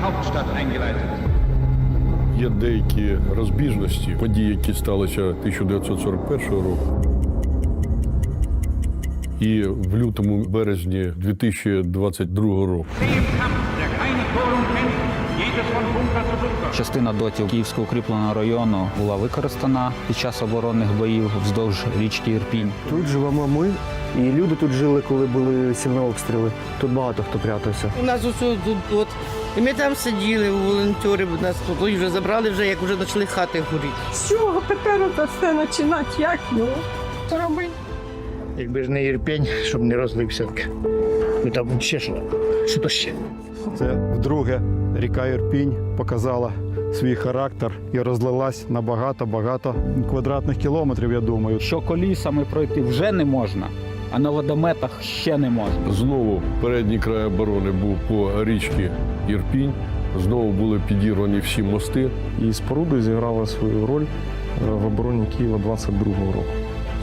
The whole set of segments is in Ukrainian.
Hauptstadt eingeleitet. Є деякі розбіжності, події, які сталися 1941 року. І в лютому березні 2022 року. Частина дотів Київського укріпленого району була використана під час оборонних боїв вздовж річки Ірпінь. Тут живемо ми, і люди тут жили, коли були сильні обстріли. Тут багато хто прятався. У нас усе тут от. І ми там сиділи, волонтери нас тут вже забрали, вже як вже почали хати горіти. З чого тепер це все починати? Як його? Що робити? Якби ж не Ірпень, щоб не розлився. Ну там ще що. Що то ще? Це вдруге ріка Ірпінь показала свій характер і розлилась на багато-багато квадратних кілометрів, я думаю. Що колісами пройти вже не можна, а на водометах ще не можна. Знову передній край оборони був по річці Ірпінь. Знову були підірвані всі мости. І споруди зіграли свою роль е, в обороні Києва 22-го року.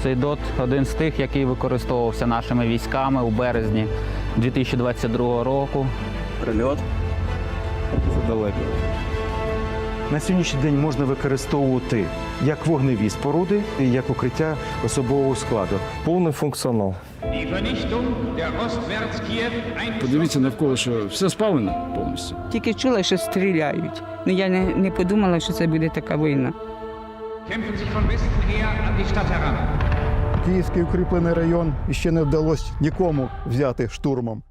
Цей дот один з тих, який використовувався нашими військами у березні 2022 року. Прильот. Задалеко. На сьогоднішній день можна використовувати як вогневі споруди, і як укриття особового складу. Повний функціонал. Подивіться навколо, що все спалено повністю. Тільки чула, що стріляють. Ну я не, не подумала, що це буде така війна. Київський укріплений район іще не вдалося нікому взяти штурмом.